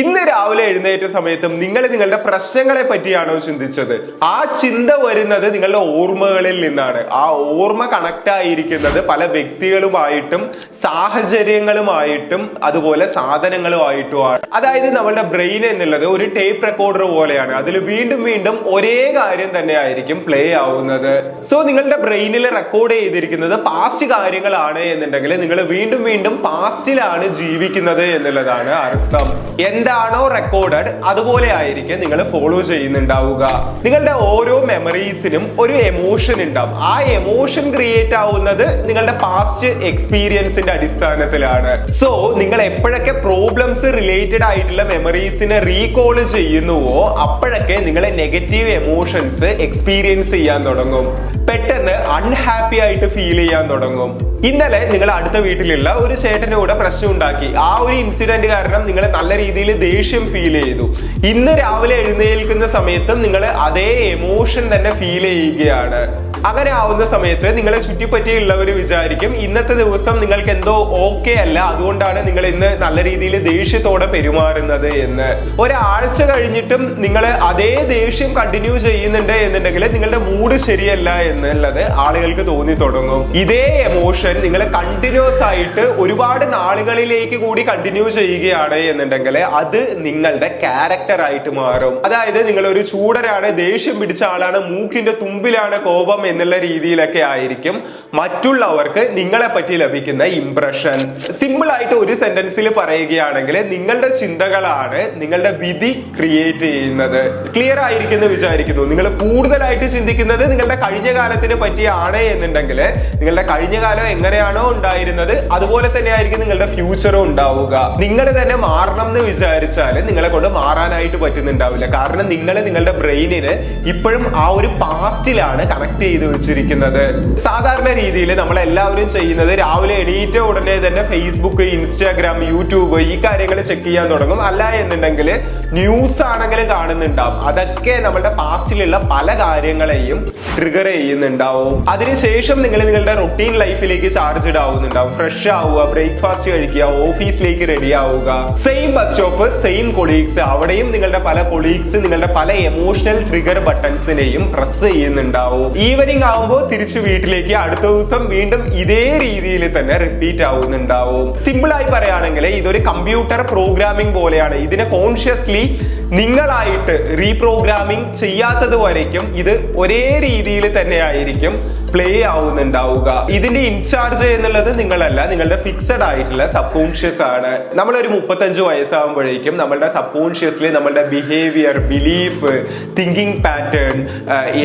ഇന്ന് രാവിലെ എഴുന്നേറ്റ സമയത്തും നിങ്ങൾ നിങ്ങളുടെ പ്രശ്നങ്ങളെ പറ്റിയാണോ ചിന്തിച്ചത്? ആ ചിന്ത വരുന്നത് നിങ്ങളുടെ ഓർമ്മകളിൽ നിന്നാണ്. ആ ഓർമ്മ കണക്ട് ആയിരിക്കുന്നത് പല വ്യക്തികളുമായിട്ടും സാഹചര്യങ്ങളുമായിട്ടും അതുപോലെ സാധനങ്ങളുമായിട്ടുമാണ്. അതായത് നമ്മളുടെ ബ്രെയിൻ എന്നുള്ളത് ഒരു ടേപ്പ് റെക്കോർഡർ പോലെയാണ്. അതിൽ വീണ്ടും വീണ്ടും ഒരേ കാര്യം തന്നെ ആയിരിക്കും പ്ലേ ആവുന്നത്. സോ നിങ്ങളുടെ ബ്രെയിനിൽ റെക്കോർഡ് ചെയ്തിരിക്കുന്നത് പാസ്റ്റ് കാര്യങ്ങളാണ് എന്നുണ്ടെങ്കിൽ നിങ്ങൾ വീണ്ടും വീണ്ടും പാസ്റ്റിലാണ് ജീവിക്കുന്നത് എന്നുള്ളതാണ് അർത്ഥം. എന്താണോ റെക്കോർഡഡ് അതുപോലെ ആയിരിക്കും നിങ്ങൾ ഫോളോ ചെയ്യുന്നുണ്ടാവുക. നിങ്ങളുടെ ഓരോ മെമ്മറീസിനും ഒരു എമോഷൻ ഉണ്ടാവും. ആ എമോഷൻ ക്രിയേറ്റ് ആവുന്നത് നിങ്ങളുടെ പാസ്റ്റ് എക്സ്പീരിയൻസിന്റെ അടിസ്ഥാനത്തിലാണ്. സോ നിങ്ങൾ എപ്പോഴൊക്കെ പ്രോബ്ലംസ് റിലേറ്റഡ് ആയിട്ടുള്ള മെമ്മറീസിനെ റീകോൾ ചെയ്യുന്നുവോ അപ്പോഴൊക്കെ നിങ്ങളെ നെഗറ്റീവ് എമോഷൻസ് എക്സ്പീരിയൻസ് ചെയ്യാൻ തുടങ്ങും. പെട്ടെന്ന് അൺഹാപ്പി ആയിട്ട് ഫീൽ ചെയ്യാൻ തുടങ്ങും. ഇന്നലെ നിങ്ങൾ അടുത്ത വീട്ടിലുള്ള ഒരു ചേട്ടന്റെ കൂടെ പ്രശ്നം ഉണ്ടാക്കി. ആ ഒരു ഇൻസിഡന്റ് കാരണം നിങ്ങൾ നല്ല രീതിയിൽ ദേഷ്യം ഫീൽ ചെയ്തു. ഇന്ന് രാവിലെ എഴുന്നേൽക്കുന്ന സമയത്തും നിങ്ങൾ അതേ എമോഷൻ തന്നെ ഫീൽ ചെയ്യുകയാണ്. അങ്ങനെ ആവുന്ന സമയത്ത് നിങ്ങളെ ചുറ്റിപ്പറ്റിയുള്ളവർ വിചാരിക്കും ഇന്നത്തെ ദിവസം നിങ്ങൾക്ക് എന്തോ ഓക്കെ അല്ല. അതുകൊണ്ടാണ് നിങ്ങൾ ഇന്ന് നല്ല രീതിയിൽ ദേഷ്യത്തോടെ പെരുമാറുന്നത് എന്ന്. ഒരാഴ്ച കഴിഞ്ഞിട്ടും നിങ്ങൾ അതേ ദേഷ്യം കണ്ടിന്യൂ ചെയ്യുന്നുണ്ട് എന്നുണ്ടെങ്കിൽ നിങ്ങളുടെ മൂഡ് ശരിയല്ല എന്നുള്ളത് ആളുകൾക്ക് തോന്നി തുടങ്ങും. ഇതേ എമോഷൻ നിങ്ങൾ കണ്ടിന്യൂസ് ആയിട്ട് ഒരുപാട് നാളുകളിലേക്ക് കൂടി കണ്ടിന്യൂ ചെയ്യുകയാണ് എന്നുണ്ടെങ്കിൽ അത് നിങ്ങളുടെ ക്യാരക്ടർ ആയിട്ട് മാറും. അതായത് നിങ്ങൾ ഒരു ചൂടരാണ് ദേഷ്യം പിടിച്ച ആളാണ് മൂക്കിന്റെ തുമ്പിലാണ് കോപം എന്നുള്ള രീതിയിലൊക്കെ ആയിരിക്കും മറ്റുള്ളവർക്ക് നിങ്ങളെ പറ്റി ലഭിക്കുന്ന ഇംപ്രഷൻ സിമ്പിൾ ആയിട്ട് ഒരു സെന്റൻസിൽ പറയുകയാണെങ്കിൽ നിങ്ങളുടെ ചിന്തകളാണ് നിങ്ങളുടെ വിധി ക്രിയേറ്റ് ചെയ്യുന്നത്. ക്ലിയർ ആയിരിക്കുന്നു വിചാരിക്കുന്നു. നിങ്ങൾ കൂടുതലായിട്ട് ചിന്തിക്കുന്നത് നിങ്ങളുടെ കഴിഞ്ഞ കാലത്തിന് പറ്റിയാണ് എന്നുണ്ടെങ്കിൽ നിങ്ങളുടെ കഴിഞ്ഞ കാലം എങ്ങനെയാണോ ഉണ്ടായിരുന്നത് അതുപോലെ തന്നെ ആയിരിക്കും നിങ്ങളുടെ ഫ്യൂച്ചറും ഉണ്ടാവുക. നിങ്ങൾ തന്നെ മാറണം എന്ന് വിചാരിച്ചാൽ നിങ്ങളെ കൊണ്ട് മാറാനായിട്ട് പറ്റുന്നുണ്ടാവില്ല. കാരണം നിങ്ങൾ നിങ്ങളുടെ ബ്രെയിനിന് ഇപ്പോഴും ആ ഒരു പാസ്റ്റിലാണ് കണക്ട് ചെയ്ത് വെച്ചിരിക്കുന്നത് സാധാരണ രീതിയിൽ നമ്മൾ എല്ലാവരും ചെയ്യുന്നത് രാവിലെ എണീറ്റ ഉടനെ തന്നെ ഫേസ്ബുക്ക് ഇൻസ്റ്റാഗ്രാം യൂട്യൂബ് ഈ കാര്യങ്ങൾ ചെക്ക് ചെയ്യാൻ തുടങ്ങും. അല്ല എന്നുണ്ടെങ്കിൽ ന്യൂസ് ആണെങ്കിലും കാണുന്നുണ്ടാവും. അതൊക്കെ നമ്മുടെ പാസ്റ്റിലുള്ള പല കാര്യങ്ങളെയും ട്രിഗർ ചെയ്യുന്നുണ്ടാവും. അതിനുശേഷം നിങ്ങൾ നിങ്ങളുടെ റൊട്ടീൻ ലൈഫിലേക്ക് ചാർജ്ഡ് ആവുന്നുണ്ടാവും ഫ്രഷ് ആവുക ബ്രേക്ക്ഫാസ്റ്റ് കഴിക്കുക ഓഫീസിലേക്ക് റെഡി ആവുക. Same bus stop same colleagues അവിടെയും നിങ്ങളുടെ പല കൊളീഗ്സ് നിങ്ങളുടെ പല എമോഷണൽ ട്രിഗർ ബട്ടൺസിനെയും പ്രസ് ചെയ്യുന്നുണ്ടാവും. ഈവനിങ് ആവുമ്പോൾ തിരിച്ചു വീട്ടിലേക്ക് അടുത്ത ദിവസം വീണ്ടും ഇതേ രീതിയിൽ തന്നെ റിപ്പീറ്റ് ആവുന്നുണ്ടാവും. സിമ്പിൾ ആയി പറയുകയാണെങ്കിൽ ഇതൊരു കമ്പ്യൂട്ടർ പ്രോഗ്രാമിംഗ് പോലെയാണ്. ഇതിനെ കോൺഷ്യസ്ലി നിങ്ങളായിട്ട് റീപ്രോഗ്രാമിംഗ് ചെയ്യാത്തത് വരയ്ക്കും ഇത് ഒരേ രീതിയിൽ തന്നെ ആയിരിക്കും. പ്ലേ ആവുന്നുണ്ടാവുക. ഇതിന്റെ ഇൻചാർജ് എന്നുള്ളത് നിങ്ങളല്ല നിങ്ങളുടെ ഫിക്സഡ് ആയിട്ടുള്ള സബ് കോൺഷ്യസ് ആണ്. നമ്മളൊരു മുപ്പത്തഞ്ച് വയസ്സാകുമ്പോഴേക്കും നമ്മളുടെ സബ് കോൺഷ്യസ്ലി നമ്മളുടെ behaviour belief thinking pattern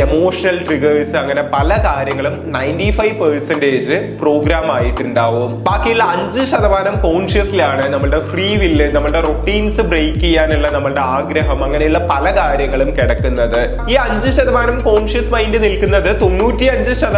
emotional triggers അങ്ങനെ പല കാര്യങ്ങളും നയന്റി ഫൈവ് പെർസെന്റേജ് പ്രോഗ്രാം ആയിട്ടുണ്ടാവും. ബാക്കിയുള്ള അഞ്ച് ശതമാനം കോൺഷ്യസിലാണ് നമ്മളുടെ ഫ്രീ വില്ല് നമ്മളുടെ റൊട്ടീൻസ് ബ്രേക്ക് ചെയ്യാനുള്ള നമ്മളുടെ ആഗ്രഹം അങ്ങനെയുള്ള പല കാര്യങ്ങളും കിടക്കുന്നത്. ഈ അഞ്ച് ശതമാനം കോൺഷ്യസ് മൈൻഡ് നിൽക്കുന്നത് തൊണ്ണൂറ്റി അഞ്ച് ശതമാനം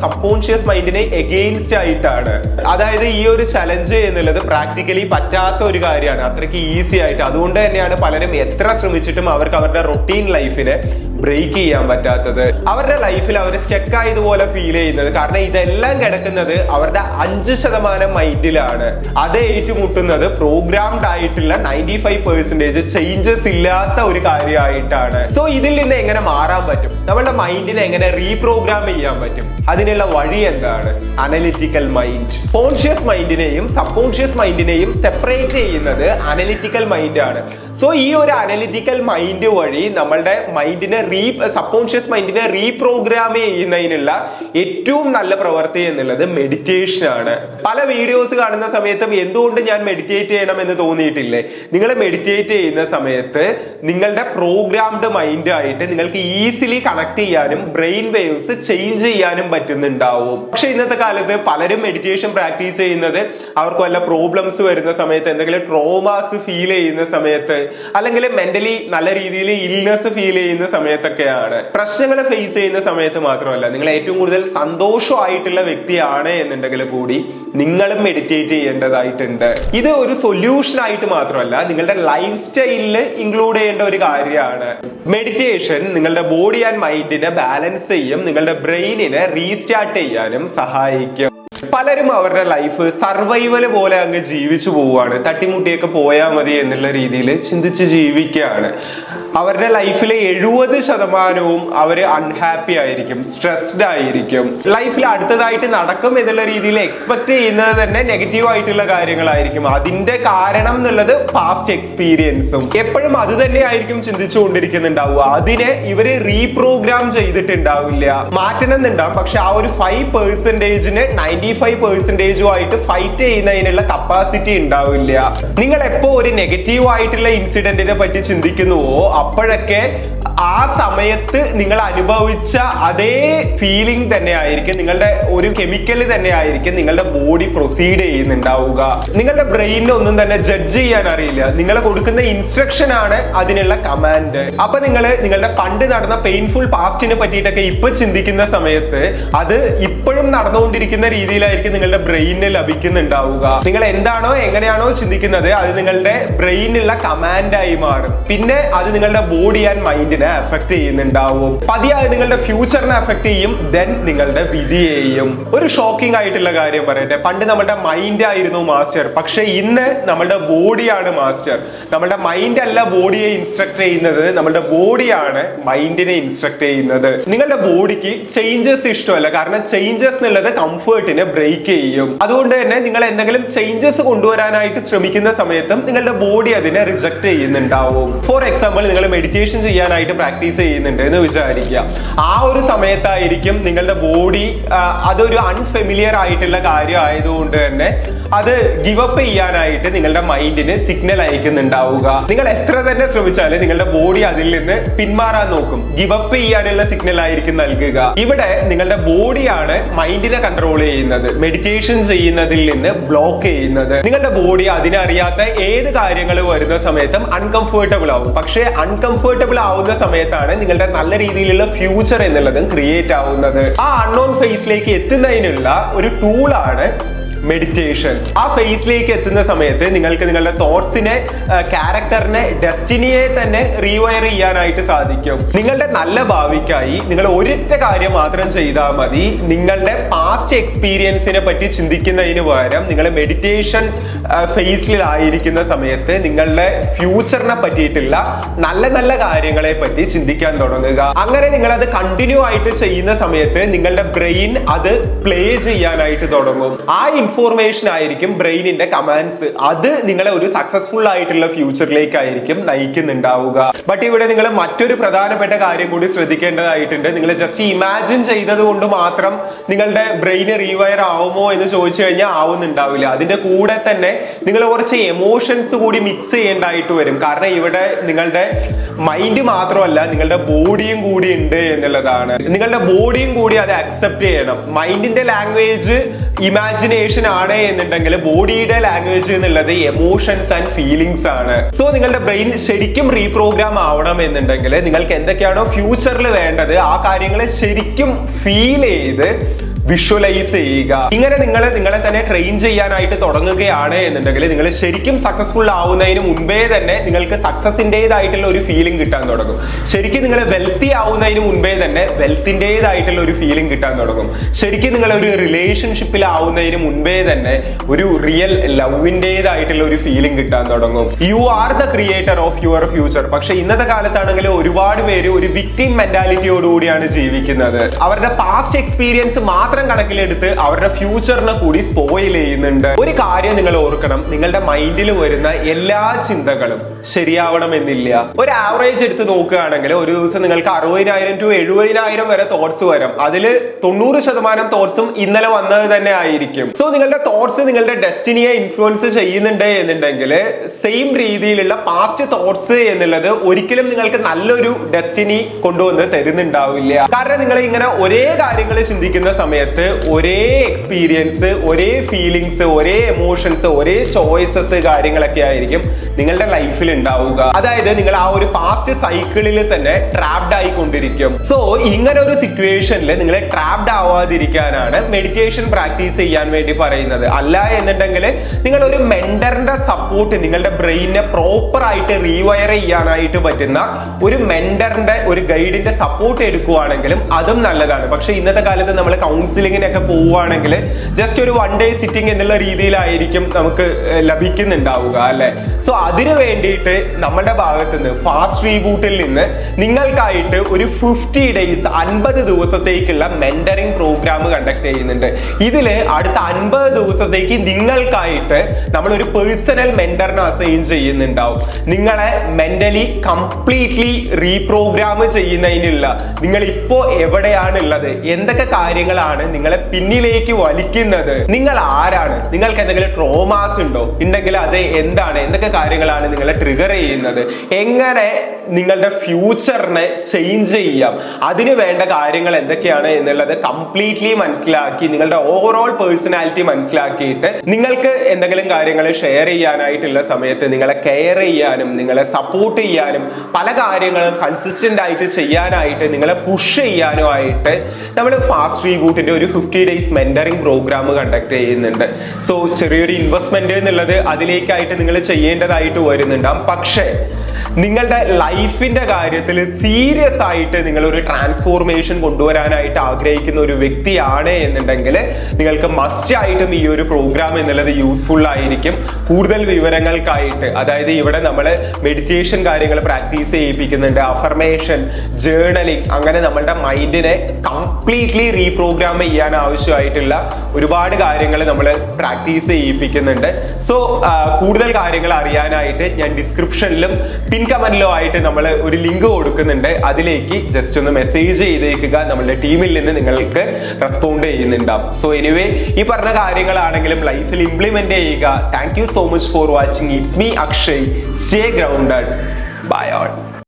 സബ് കോൺഷ്യസ് മൈൻഡിനെ എഗെയിൻസ്റ്റ് ആയിട്ടാണ്. അതായത് ഈ ഒരു ചലഞ്ച് എന്നുള്ളത് പ്രാക്ടിക്കലി പറ്റാത്ത ഒരു കാര്യമാണ്. അത്രയ്ക്ക് ഈസി ആയിട്ട്. അതുകൊണ്ട് തന്നെയാണ് പലരും എത്ര ശ്രമിച്ചിട്ടും അവർക്ക് അവരുടെ റൊട്ടീൻ ലൈഫിനെ ബ്രേക്ക് ചെയ്യാൻ പറ്റാത്തത്. അവരുടെ ലൈഫിൽ അവർ സ്റ്റെക്ക് ആയതുപോലെ ഫീൽ ചെയ്യുന്നത്. കാരണം ഇതെല്ലാം കിടക്കുന്നത് അവരുടെ അഞ്ച് ശതമാനം മൈൻഡിലാണ് അത് ഏറ്റുമുട്ടുന്നത് പ്രോഗ്രാംഡ് ആയിട്ടുള്ള നയന്റി ഫൈവ് പെർസെന്റേജ് ചേഞ്ചസ് ഇല്ലാത്ത ഒരു കാര്യമായിട്ടാണ്. സോ ഇതിൽ നിന്ന് എങ്ങനെ മാറാൻ പറ്റും? നമ്മളുടെ മൈൻഡിനെ എങ്ങനെ റീപ്രോഗ്രാം ചെയ്യാൻ പറ്റും? അതിനുള്ള വഴി എന്താണ്? അനലിറ്റിക്കൽ മൈൻഡ് കോൺഷ്യസ് മൈൻഡിനെയും സബ് കോൺഷ്യസ് മൈൻഡിനെയും സെപ്പറേറ്റ് ചെയ്യുന്നത് അനലിറ്റിക്കൽ മൈൻഡ് ആണ്. സോ ഈ ഒരു അനലിറ്റിക്കൽ മൈൻഡ് വഴി നമ്മളുടെ മൈൻഡിനെ റീ സബ് കോൺഷ്യസ് മൈൻഡിനെ റീപ്രോഗ്രാം ചെയ്യുന്നതിനുള്ള ഏറ്റവും നല്ല പ്രവൃത്തി എന്നുള്ളത് മെഡിറ്റേഷൻ ആണ്. പല വീഡിയോസ് കാണുന്ന സമയത്തും എന്തുകൊണ്ട് ഞാൻ മെഡിറ്റേറ്റ് ചെയ്യണം എന്ന് തോന്നിയിട്ടില്ലേ? നിങ്ങൾ മെഡിറ്റേറ്റ് ചെയ്യുന്ന സമയത്ത് നിങ്ങളുടെ പ്രോഗ്രാംഡ് മൈൻഡ് ആയിട്ട് നിങ്ങൾക്ക് ഈസിലി കണക്ട് ചെയ്യാനും ബ്രെയിൻ വേവ്സ് ചേഞ്ച് ചെയ്യാനും പറ്റുന്നുണ്ടാവും. പക്ഷെ ഇന്നത്തെ കാലത്ത് പലരും മെഡിറ്റേഷൻ പ്രാക്ടീസ് ചെയ്യുന്നത് അവർക്ക് വല്ല പ്രോബ്ലംസ് വരുന്ന സമയത്ത് എന്തെങ്കിലും ട്രോമാസ് ഫീൽ ചെയ്യുന്ന സമയത്ത് അല്ലെങ്കിൽ മെന്റലി നല്ല രീതിയിൽ ഇൽനെസ് ഫീൽ ചെയ്യുന്ന സമയത്തൊക്കെയാണ്. പ്രശ്നങ്ങൾ ഫേസ് ചെയ്യുന്ന സമയത്ത് മാത്രമല്ല നിങ്ങൾ ഏറ്റവും കൂടുതൽ സന്തോഷമായിട്ടുള്ള വ്യക്തിയാണ് എന്നുണ്ടെങ്കിൽ കൂടി നിങ്ങളും മെഡിറ്റേറ്റ് ചെയ്യേണ്ടതായിട്ടുണ്ട്. ഇത് ഒരു സൊല്യൂഷൻ ആയിട്ട് മാത്രമല്ല നിങ്ങളുടെ ലൈഫ് സ്റ്റൈലിൽ ഇൻക്ലൂഡ് ചെയ്യേണ്ട ഒരു കാര്യമാണ്. മെഡിറ്റേഷൻ നിങ്ങളുടെ ബോഡി ആൻഡ് മൈൻഡിനെ ബാലൻസ് ചെയ്യും നിങ്ങളുടെ ബ്രെയിനിനെ റീസ്റ്റാർട്ട് ചെയ്യാനും സഹായിക്കും. പലരും അവരുടെ ലൈഫ് സർവൈവൽ പോലെ അങ്ങ് ജീവിച്ചു പോവുകയാണ്. തട്ടിമുട്ടിയൊക്കെ പോയാൽ മതി എന്നുള്ള രീതിയിൽ ചിന്തിച്ച് ജീവിക്കുകയാണ്. അവരുടെ ലൈഫിലെ എഴുപത് ശതമാനവും അവർ അൺഹാപ്പി ആയിരിക്കും സ്ട്രെസ്ഡ് ആയിരിക്കും. ലൈഫിൽ അടുത്തതായിട്ട് നടക്കും എന്നുള്ള രീതിയിൽ എക്സ്പെക്ട് ചെയ്യുന്നത് തന്നെ നെഗറ്റീവ് ആയിട്ടുള്ള കാര്യങ്ങളായിരിക്കും. അതിന്റെ കാരണം എന്നുള്ളത് പാസ്റ്റ് എക്സ്പീരിയൻസും എപ്പോഴും അത് തന്നെ ആയിരിക്കും ചിന്തിച്ചുകൊണ്ടിരിക്കുന്നുണ്ടാവുക. അതിനെ ഇവർ റീപ്രോഗ്രാം ചെയ്തിട്ടുണ്ടാവില്ല. മാറ്റണമെന്നുണ്ടാവും. പക്ഷെ ആ ഒരു ഫൈവ് പെർസെന്റേജിന് നയന്റി ഫൈവ് പെർസെന്റേജും ആയിട്ട് ഫൈറ്റ് ചെയ്യുന്നതിനുള്ള കപ്പാസിറ്റി ഉണ്ടാവില്ല. നിങ്ങൾ എപ്പോ ഒരു നെഗറ്റീവ് ആയിട്ടുള്ള ഇൻസിഡന്റിനെ പറ്റി ചിന്തിക്കുന്നുവോ? അപ്പോഴൊക്കെ ആ സമയത്ത് നിങ്ങൾ അനുഭവിച്ച അതേ ഫീലിംഗ് തന്നെ ആയിരിക്കും നിങ്ങളുടെ ഒരു കെമിക്കൽ തന്നെ ആയിരിക്കും നിങ്ങളുടെ ബോഡി പ്രൊസീഡ് ചെയ്യുന്നുണ്ടാവുക. നിങ്ങളുടെ ബ്രെയിനിനെ ഒന്നും തന്നെ ജഡ്ജ് ചെയ്യാൻ അറിയില്ല. നിങ്ങൾ കൊടുക്കുന്ന ഇൻസ്ട്രക്ഷൻ ആണ് അതിനുള്ള കമാൻഡ് അപ്പൊ നിങ്ങൾ നിങ്ങളുടെ പണ്ട് നടന്ന പെയിൻഫുൾ പാസ്റ്റിനെ പറ്റിയിട്ടൊക്കെ ഇപ്പൊ ചിന്തിക്കുന്ന സമയത്ത് അത് ഇപ്പോഴും നടന്നുകൊണ്ടിരിക്കുന്ന രീതിയിലായിരിക്കും നിങ്ങളുടെ ബ്രെയിനിന് ലഭിക്കുന്നുണ്ടാവുക. നിങ്ങൾ എന്താണോ എങ്ങനെയാണോ ചിന്തിക്കുന്നത് അത് നിങ്ങളുടെ ബ്രെയിനുള്ള കമാൻഡായി മാറും. പിന്നെ അത് നിങ്ങളുടെ ബോഡി ആൻഡ് മൈൻഡിനെ അഫക്ട് ചെയ്യുന്നുണ്ടാവും. പതിയായി നിങ്ങളുടെ ഫ്യൂച്ചറിനെ അഫക്ട് ചെയ്യും ദെൻ നിങ്ങളുടെ വിധിയെയും ഒരു ഷോക്കിംഗ് ആയിട്ടുള്ള കാര്യം പറയട്ടെ. പണ്ട് നമ്മുടെ മൈൻഡ് ആയിരുന്നു മാസ്റ്റർ പക്ഷെ ഇന്ന് നമ്മുടെ ബോഡിയാണ് മാസ്റ്റർ നമ്മുടെ മൈൻഡ് അല്ല ബോഡിയെ ഇൻസ്ട്രക്ട് ചെയ്യുന്നത്. നമ്മുടെ ബോഡിയാണ് മൈൻഡിനെ ഇൻസ്ട്രക്ട് ചെയ്യുന്നത്. നിങ്ങളുടെ ബോഡിക്ക് ചേഞ്ചസ് ഇഷ്ടമല്ല. കാരണം ചേഞ്ചസ് എന്നുള്ളത് കംഫേർട്ടിനെ ബ്രേക്ക് ചെയ്യും. അതുകൊണ്ട് തന്നെ നിങ്ങൾ എന്തെങ്കിലും ചേഞ്ചസ് കൊണ്ടുവരാനായിട്ട് ശ്രമിക്കുന്ന സമയത്തും നിങ്ങളുടെ ബോഡി അതിനെ റിജക്ട് ചെയ്യുന്നുണ്ടാവും. ഫോർ എക്സാമ്പിൾ നിങ്ങൾ മെഡിറ്റേഷൻ ചെയ്യാനായിട്ട് പ്രാക്ടീസ് ചെയ്യുന്നുണ്ട് എന്ന് വിചാരിക്കുക. ആ ഒരു സമയത്തായിരിക്കും നിങ്ങളുടെ ബോഡി അതൊരു അൺഫെമിലിയർ ആയിട്ടുള്ള കാര്യം ആയതുകൊണ്ട് തന്നെ അത് ഗിവ് അപ്പ് ചെയ്യാനായിട്ട് നിങ്ങളുടെ മൈൻഡിന് സിഗ്നൽ അയക്കുന്നുണ്ടാവുക. നിങ്ങൾ എത്ര തന്നെ ശ്രമിച്ചാലും നിങ്ങളുടെ ബോഡി അതിൽ നിന്ന് പിന്മാറാൻ നോക്കും. ഗിവ് അപ്പ് ചെയ്യാനുള്ള സിഗ്നൽ ആയിരിക്കും നൽകുക. ഇവിടെ നിങ്ങളുടെ ബോഡിയാണ് മൈൻഡിനെ കൺട്രോൾ ചെയ്യുന്നത്. മെഡിറ്റേഷൻ ചെയ്യുന്നതിൽ നിന്ന് ബ്ലോക്ക് ചെയ്യുന്നത്. നിങ്ങളുടെ ബോഡി അതിനറിയാത്ത ഏത് കാര്യങ്ങൾ വരുന്ന സമയത്തും അൺകംഫർട്ടബിൾ ആവും. പക്ഷേ അൺകംഫർട്ടബിൾ ആവുന്ന സമയത്താണ് നിങ്ങളുടെ നല്ല രീതിയിലുള്ള ഫ്യൂച്ചർ എന്നുള്ളതും ക്രിയേറ്റ് ആവുന്നത്. ആ അൺനോൺ ഫേസിലേക്ക് എത്തുന്നതിനുള്ള ഒരു ടൂളാണ് മെഡിറ്റേഷൻ ആ ഫേസിലേക്ക് എത്തുന്ന സമയത്ത് നിങ്ങൾക്ക് നിങ്ങളുടെ തോട്ട്സിനെ ക്യാരക്ടറിനെ ഡെസ്റ്റിനിയെ തന്നെ റീവയർ ചെയ്യാനായിട്ട് സാധിക്കും. നിങ്ങളുടെ നല്ല ഭാവിക്കായി നിങ്ങൾ ഒരൊറ്റ കാര്യം മാത്രം ചെയ്താൽ മതി. നിങ്ങളുടെ പാസ്റ്റ് എക്സ്പീരിയൻസിനെ പറ്റി ചിന്തിക്കുന്നതിന് പകരം നിങ്ങൾ മെഡിറ്റേഷൻ ഫേസിലായിരിക്കുന്ന സമയത്ത് നിങ്ങളുടെ ഫ്യൂച്ചറിനെ പറ്റിയിട്ടുള്ള നല്ല നല്ല കാര്യങ്ങളെ പറ്റി ചിന്തിക്കാൻ തുടങ്ങുക. അങ്ങനെ നിങ്ങൾ അത് കണ്ടിന്യൂ ആയിട്ട് ചെയ്യുന്ന സമയത്ത് നിങ്ങളുടെ ബ്രെയിൻ അത് പ്ലേ ചെയ്യാനായിട്ട് തുടങ്ങും. ആ ഇൻഫോർമേഷൻ ആയിരിക്കും ബ്രെയിനിന്റെ കമാൻഡ്സ് അത് നിങ്ങളെ ഒരു സക്സസ്ഫുൾ ആയിട്ടുള്ള ഫ്യൂച്ചറിലേക്ക് ആയിരിക്കും നയിക്കുന്നുണ്ടാവുക. ബട്ട് ഇവിടെ നിങ്ങൾ മറ്റൊരു പ്രധാനപ്പെട്ട കാര്യം കൂടി ശ്രദ്ധിക്കേണ്ടതായിട്ടുണ്ട്. നിങ്ങൾ ജസ്റ്റ് ഇമാജിൻ ചെയ്തത് കൊണ്ട് മാത്രം നിങ്ങളുടെ ബ്രെയിൻ റീവയർ ആവുമോ എന്ന് ചോദിച്ചു കഴിഞ്ഞാൽ ആവുന്നുണ്ടാവില്ല. അതിന്റെ കൂടെ തന്നെ നിങ്ങൾ കുറച്ച് എമോഷൻസ് കൂടി മിക്സ് ചെയ്യേണ്ടതായിട്ട് വരും. കാരണം ഇവിടെ നിങ്ങളുടെ മൈൻഡ് മാത്രമല്ല നിങ്ങളുടെ ബോഡിയും കൂടി ഉണ്ട് എന്നുള്ളതാണ്. നിങ്ങളുടെ ബോഡിയും കൂടി അത് അക്സെപ്റ്റ് ചെയ്യണം. മൈൻഡിന്റെ ലാംഗ്വേജ് ഇമാജിനേഷൻ ആണ് എന്നുണ്ടെങ്കിൽ ബോഡിയുടെ ലാംഗ്വേജ് എന്നുള്ളത് എമോഷൻസ് ആൻഡ് ഫീലിംഗ്സ് ആണ്. സോ നിങ്ങളുടെ ബ്രെയിൻ ശരിക്കും റീപ്രോഗ്രാം ആവണം എന്നുണ്ടെങ്കിൽ നിങ്ങൾക്ക് എന്തൊക്കെയാണോ ഫ്യൂച്ചറിൽ വേണ്ടത് ആ കാര്യങ്ങളെ ശരിക്കും ഫീൽ ചെയ്ത് വിഷ്വലൈസ് ചെയ്യുക. ഇങ്ങനെ നിങ്ങൾ നിങ്ങളെ തന്നെ ട്രെയിൻ ചെയ്യാനായിട്ട് തുടങ്ങുകയാണ് എന്നുണ്ടെങ്കിൽ നിങ്ങൾ ശരിക്കും സക്സസ്ഫുൾ ആവുന്നതിന് മുൻപേ തന്നെ നിങ്ങൾക്ക് സക്സസിന്റെതായിട്ടുള്ള ഒരു ഫീലിംഗ് കിട്ടാൻ തുടങ്ങും. ശരിക്കും നിങ്ങൾ വെൽത്തി ആവുന്നതിന് മുൻപേ തന്നെ വെൽത്തിന്റെതായിട്ടുള്ള ഒരു ഫീലിംഗ് കിട്ടാൻ തുടങ്ങും. ശരിക്കും നിങ്ങൾ ഒരു റിലേഷൻഷിപ്പിൽ ആവുന്നതിന് മുൻപേ തന്നെ ഒരു റിയൽ ലവിന്റെതായിട്ടുള്ള ഒരു ഫീലിംഗ് കിട്ടാൻ തുടങ്ങും. You are the creator of your future പക്ഷെ ഇന്നത്തെ കാലത്താണെങ്കിൽ ഒരുപാട് പേര് ഒരു വിക്ടിം മെന്റാലിറ്റിയോടുകൂടിയാണ് ജീവിക്കുന്നത്. അവരുടെ പാസ്റ്റ് എക്സ്പീരിയൻസ് മാത്രം കണക്കിലെടുത്ത് അവരുടെ ഫ്യൂച്ചറിനെ കൂടി സ്പോയിൽ ചെയ്യുന്നുണ്ട്. ഒരു കാര്യം നിങ്ങൾ ഓർക്കണം. നിങ്ങളുടെ മൈൻഡിൽ വരുന്ന എല്ലാ ചിന്തകളും ശരിയാവണമെന്നില്ല. ഒരു ആവറേജ് എടുത്ത് നോക്കുകയാണെങ്കിൽ ഒരു ദിവസം നിങ്ങൾക്ക് അറുപതിനായിരം ടു എഴുപതിനായിരം വരെ തോട്ട്സ് വരും. അതിൽ തൊണ്ണൂറ് ശതമാനം തോട്ട്സും ഇന്നലെ വന്നത് തന്നെ ആയിരിക്കും. സോ നിങ്ങളുടെ തോട്ട്സ് നിങ്ങളുടെ ഡെസ്റ്റിനിയെ ഇൻഫ്ലുവൻസ് ചെയ്യുന്നുണ്ട് എന്നുണ്ടെങ്കിൽ സെയിം രീതിയിലുള്ള പാസ്റ്റ് തോട്ട്സ് എന്നുള്ളത് ഒരിക്കലും നിങ്ങൾക്ക് നല്ലൊരു ഡെസ്റ്റിനി കൊണ്ടുവന്ന് തരുന്നുണ്ടാവില്ല. കാരണം നിങ്ങൾ ഇങ്ങനെ ഒരേ കാര്യങ്ങൾ ചിന്തിക്കുന്ന സമയത്ത് ഒരേ എക്സ്പീരിയൻസ് ഒരേ ഫീലിങ്സ് ഒരേ എമോഷൻസ് ഒരേ ചോയ്സസ് കാര്യങ്ങളൊക്കെ ആയിരിക്കും നിങ്ങളുടെ ലൈഫിൽ ഉണ്ടാവുക. അതായത് നിങ്ങൾ ആ ഒരു പാസ്റ്റ് സൈക്കിളിൽ തന്നെ ട്രാപ്ഡ് ആയിക്കൊണ്ടിരിക്കും. സോ ഇങ്ങനെ ഒരു സിറ്റുവേഷനിൽ നിങ്ങൾ ട്രാപ്ഡ് ആവാതിരിക്കാനാണ് മെഡിറ്റേഷൻ പ്രാക്ടീസ് ചെയ്യാൻ വേണ്ടി പറയുന്നത്. അല്ല എന്നുണ്ടെങ്കിൽ നിങ്ങൾ ഒരു മെന്ററിന്റെ സപ്പോർട്ട് നിങ്ങളുടെ ബ്രെയിനെ പ്രോപ്പർ ആയിട്ട് റീവയർ ചെയ്യാനായിട്ട് പറ്റുന്ന ഒരു മെന്ററിന്റെ ഒരു ഗൈഡിന്റെ സപ്പോർട്ട് എടുക്കുവാണെങ്കിലും അതും നല്ലതാണ്. പക്ഷെ ഇന്നത്തെ കാലത്ത് നമ്മൾ കൗൺസിലിംഗ് കൗൺസിലിങ്ങിനൊക്കെ പോവുകയാണെങ്കിൽ ജസ്റ്റ് ഒരു വൺ ഡേ സിറ്റിംഗ് എന്നുള്ള രീതിയിലായിരിക്കും നമുക്ക് ലഭിക്കുന്നുണ്ടാവുക അല്ലെ? സോ അതിനു വേണ്ടിയിട്ട് നമ്മുടെ ഭാഗത്ത് നിന്ന് ഫാസ്റ്റ് റീബൂട്ടിൽ നിന്ന് നിങ്ങൾക്കായിട്ട് ഒരു ഫിഫ്റ്റി ഡേയ്സ് അൻപത് ദിവസത്തേക്കുള്ള മെന്ററിംഗ് പ്രോഗ്രാം കണ്ടക്ട് ചെയ്യുന്നുണ്ട്. ഇതിൽ അടുത്ത അൻപത് ദിവസത്തേക്ക് നിങ്ങൾക്കായിട്ട് നമ്മൾ ഒരു പേഴ്സണൽ മെന്ററിനെ അസൈൻ ചെയ്യുന്നുണ്ടാവും. നിങ്ങളെ മെന്റലി കംപ്ലീറ്റ്ലി റീപ്രോഗ്രാം ചെയ്യുന്നതിനുള്ള നിങ്ങൾ ഇപ്പോൾ എവിടെയാണ് ഉള്ളത് എന്തൊക്കെ കാര്യങ്ങളാണ് നിങ്ങളെ പിന്നിലേക്ക് വലിക്കുന്നത്. നിങ്ങൾ ആരാണ്? നിങ്ങൾക്ക് എന്തെങ്കിലും ട്രോമാസ് ഉണ്ടോ? ഉണ്ടെങ്കിൽ അത് എന്താണ്? എന്തൊക്കെ കാര്യങ്ങളാണ് നിങ്ങളെ ട്രിഗർ ചെയ്യുന്നത്? എങ്ങനെ നിങ്ങളുടെ ഫ്യൂച്ചറിനെ ചേഞ്ച് ചെയ്യാം? അതിന് വേണ്ട കാര്യങ്ങൾ എന്തൊക്കെയാണ് എന്നുള്ളത് കംപ്ലീറ്റ്ലി മനസ്സിലാക്കി നിങ്ങളുടെ ഓവറോൾ പേഴ്സണാലിറ്റി മനസ്സിലാക്കിയിട്ട് നിങ്ങൾക്ക് എന്തെങ്കിലും കാര്യങ്ങൾ ഷെയർ ചെയ്യാനായിട്ടുള്ള സമയത്ത് നിങ്ങളെ കെയർ ചെയ്യാനും നിങ്ങളെ സപ്പോർട്ട് ചെയ്യാനും പല കാര്യങ്ങളും കൺസിസ്റ്റന്റ് ആയിട്ട് ചെയ്യാനായിട്ട് നിങ്ങളെ പുഷ് ചെയ്യാനും ആയിട്ട് നമ്മൾ ഫാസ്റ്റ് റീബൂട്ടിന്റെ ഒരു fifty days mentoring programme conduct ചെയ്യുന്നുണ്ട്. സോ ചെറിയൊരു ഇൻവെസ്റ്റ്മെന്റ് എന്നുള്ളത് അതിലേക്കായിട്ട് നിങ്ങൾ ചെയ്യേണ്ടതായിട്ട് വരുന്നുണ്ടാവും. പക്ഷേ നിങ്ങളുടെ ലൈഫിന്റെ കാര്യത്തിൽ സീരിയസ് ആയിട്ട് നിങ്ങൾ ഒരു ട്രാൻസ്ഫോർമേഷൻ കൊണ്ടുവരാനായിട്ട് ആഗ്രഹിക്കുന്ന ഒരു വ്യക്തിയാണ് എന്നുണ്ടെങ്കിൽ നിങ്ങൾക്ക് മസ്റ്റ് ആയിട്ടും ഈ ഒരു പ്രോഗ്രാം എന്നുള്ളത് യൂസ്ഫുൾ ആയിരിക്കും. കൂടുതൽ വിവരങ്ങൾക്കായിട്ട് അതായത് ഇവിടെ നമ്മൾ മെഡിറ്റേഷൻ കാര്യങ്ങൾ പ്രാക്ടീസ് ചെയ്യിപ്പിക്കുന്നുണ്ട്. അഫർമേഷൻ ജേർണലിംഗ് അങ്ങനെ നമ്മളുടെ മൈൻഡിനെ കംപ്ലീറ്റ്ലി റീപ്രോഗ്രാം ചെയ്യാൻ ആവശ്യമായിട്ടുള്ള ഒരുപാട് കാര്യങ്ങൾ നമ്മൾ പ്രാക്ടീസ് ചെയ്യിപ്പിക്കുന്നുണ്ട്. സോ കൂടുതൽ കാര്യങ്ങൾ അറിയാനായിട്ട് ഞാൻ ഡിസ്ക്രിപ്ഷനിലും പിൻ ആയിട്ട് നമ്മൾ ഒരു ലിങ്ക് കൊടുക്കുന്നുണ്ട്. അതിലേക്ക് ജസ്റ്റ് ഒന്ന് മെസ്സേജ് ചെയ്തേക്കുക. നമ്മളുടെ ടീമിൽ നിന്ന് നിങ്ങൾക്ക് റെസ്പോണ്ട് ചെയ്യുന്നുണ്ടാവും. സോ എനിവേ ഈ പറഞ്ഞ കാര്യങ്ങളാണെങ്കിലും ലൈഫിൽ ഇംപ്ലിമെന്റ് ചെയ്യുക. Thank you so much for watching it's me Akshay stay grounded bye all